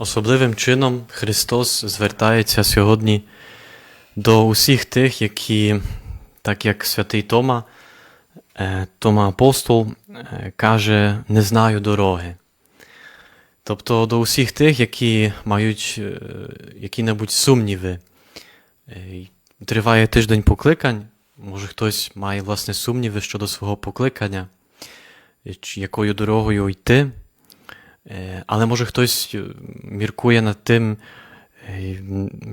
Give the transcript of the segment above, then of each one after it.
Особливим чином Христос звертається сьогодні до усіх тих, які, так як святий Тома, е, Тома Апостол е, каже, не знаю дороги. Тобто до усіх тих, які мають е, які-небудь сумніви. Триває тиждень покликань, може хтось має власне сумніви щодо свого покликання, якою дорогою йти. Е, Але може хтось е, міркує над тим, е,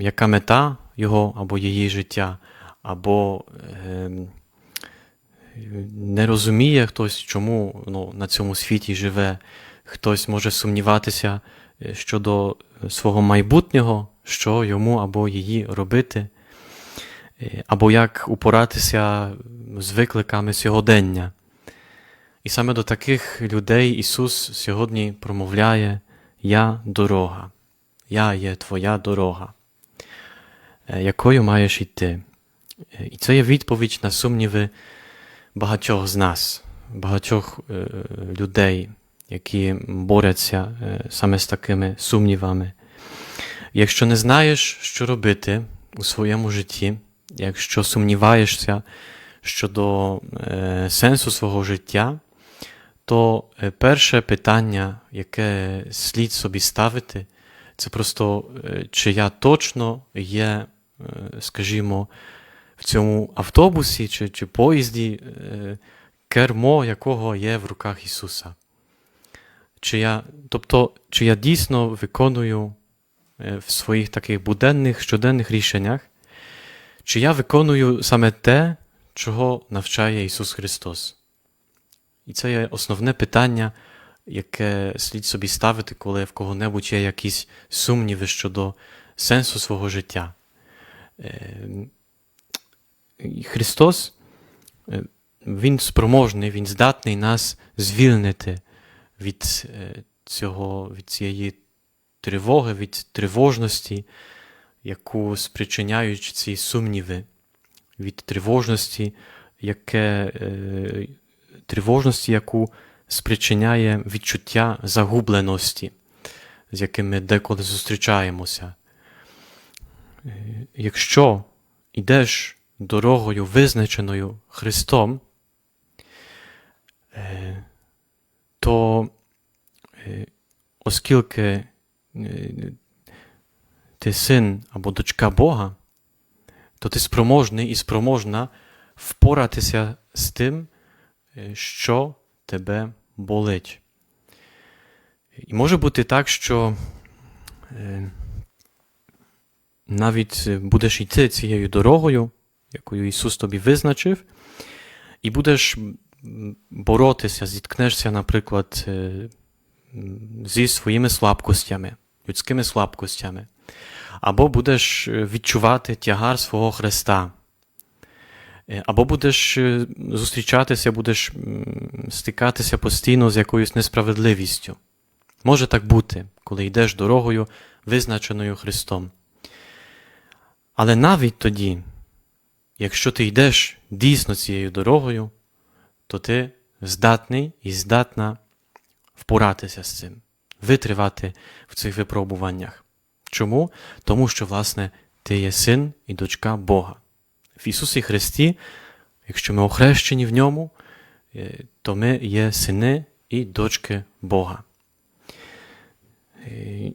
яка мета його або її життя, або е, не розуміє хтось, чому ну, на цьому світі живе. Хтось може сумніватися щодо свого майбутнього, що йому або її робити, або як упоратися з викликами сьогодення. І саме до таких людей Ісус сьогодні промовляє Я дорога, Я є твоя дорога, е, якою маєш йти. Е, І це є відповідь на сумніви багатьох з нас, багатьох е, людей, які борються саме з такими сумнівами. Якщо не знаєш, що робити у своєму житті, якщо сумніваєшся щодо сенсу свого життя, то е, перше питання, яке слід собі ставити, це просто, е, чи я точно є, е, скажімо, в цьому автобусі чи, чи поїзді, кермо якого є в руках Ісуса. Чи я, тобто, чи я дійсно виконую в своїх таких буденних щоденних рішеннях, чи я виконую саме те, чого навчає Ісус Христос. І це є основне питання, яке слід собі ставити, коли в кого-небудь є якісь сумніви щодо сенсу свого життя. Е, Христос, е, Він спроможний, Він здатний нас звільнити від е, цього, від цієї тривоги, від тривожності, яку спричиняють ці сумніви, від тривожності, яке, тривожності, яку спричиняє відчуття загубленості, з яким ми деколи зустрічаємося. Е, Якщо йдеш дорогою, визначеною Христом, е, то е, оскільки ти син або дочка Бога, то ти спроможний і спроможна впоратися з тим, що тебе болить. І може бути так, що е, навіть е, будеш йти цією дорогою, якою Ісус тобі визначив, і будеш боротися, зіткнешся, наприклад, е, зі своїми слабкостями, людськими слабкостями, або будеш е, відчувати тягар свого Христа. Е, Або будеш е, зустрічатися, будеш стикатися постійно з якоюсь несправедливістю. Може так бути, коли йдеш дорогою, визначеною Христом. Але навіть тоді, якщо ти йдеш дійсно цією дорогою, то ти здатний і здатна впоратися з цим, витривати в цих випробуваннях. Чому? Тому що, власне, ти є син і дочка Бога. В Ісусі Христі, якщо ми охрещені в ньому, е, то ми є сини і дочки Бога. Е,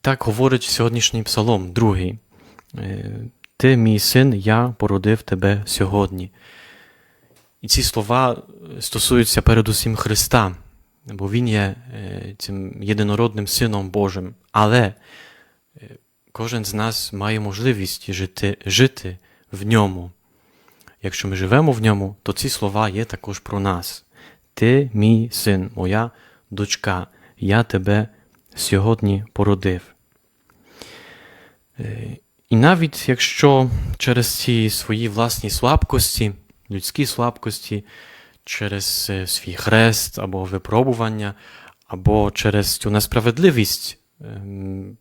Так говорить сьогоднішній псалом, другий. Е, Ти, мій син, я породив тебе сьогодні. І ці слова стосуються передусім Христа, бо Він є цим єдинородним Сином Божим. Але кожен з нас має можливість жити, жити в ньому. Якщо ми живемо в ньому, то ці слова є також про нас. Ти, мій син, моя дочка, я тебе сьогодні породив. Е, І навіть якщо через ці свої власні слабкості, людські слабкості, через е, свій хрест або випробування, або через цю несправедливість, ем,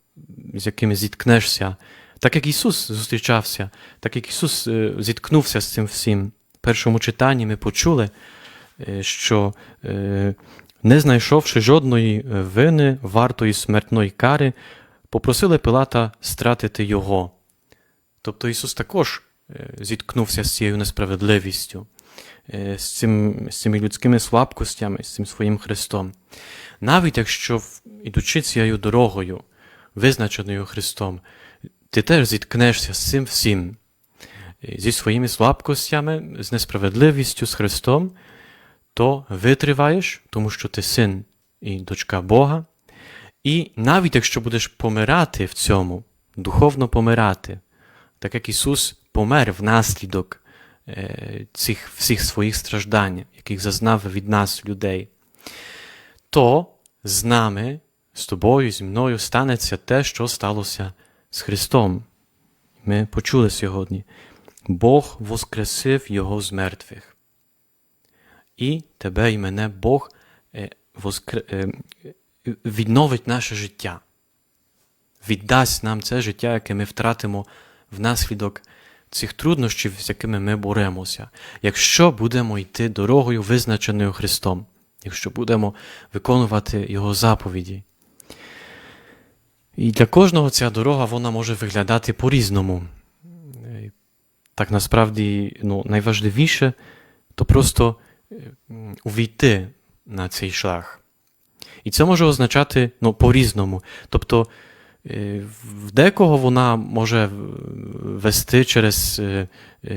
з якими зіткнешся, так як Ісус зустрічався, так як Ісус е, зіткнувся з цим всім. В першому читанні ми почули, е, що е, не знайшовши жодної вини вартої смертної кари, попросили Пилата стратити його. Тобто Ісус також зіткнувся з цією несправедливістю, з, цим, з цими людськими слабкостями, з цим своїм Христом. Навіть якщо, ідучи цією дорогою, визначеною Христом, ти теж зіткнешся з цим всім, е, зі своїми слабкостями, з несправедливістю, з Христом, то витриваєш, тому що ти син і дочка Бога. І навіть якщо будеш помирати в цьому, духовно помирати, так як Ісус помер внаслідок е, цих всіх своїх страждань, яких зазнав від нас, людей, то з нами, з тобою, зі мною станеться те, що сталося з Христом. Ми почули сьогодні. Бог воскресив Його з мертвих. І тебе і мене Бог е, е, відновить наше життя, віддасть нам це життя, яке ми втратимо внаслідок цих труднощів, з якими ми боремося, якщо будемо йти дорогою, визначеною Христом, якщо будемо виконувати Його заповіді. І для кожного ця дорога вона може виглядати по-різному. Е, Так насправді ну, найважливіше то просто е, увійти на цей шлях. І це може означати ну, по-різному. Тобто е, в декого вона може вести через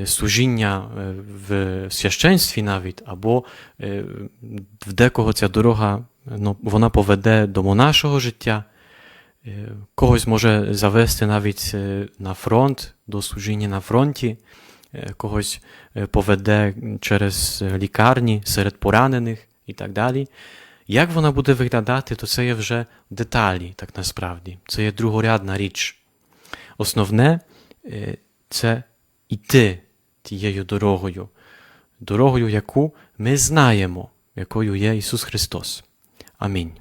служіння в священстві навіть, або в декого ця дорога ну, вона поведе до монашого життя. Е, Когось може завести навіть е, на фронт, до служіння на фронті, е, когось поведе через лікарні серед поранених і так далі. Як вона буде виглядати, то це є вже деталі, так насправді. Це є другорядна річ. Основне це йти тією дорогою, дорогою, яку ми знаємо, якою є Ісус Христос. Амінь.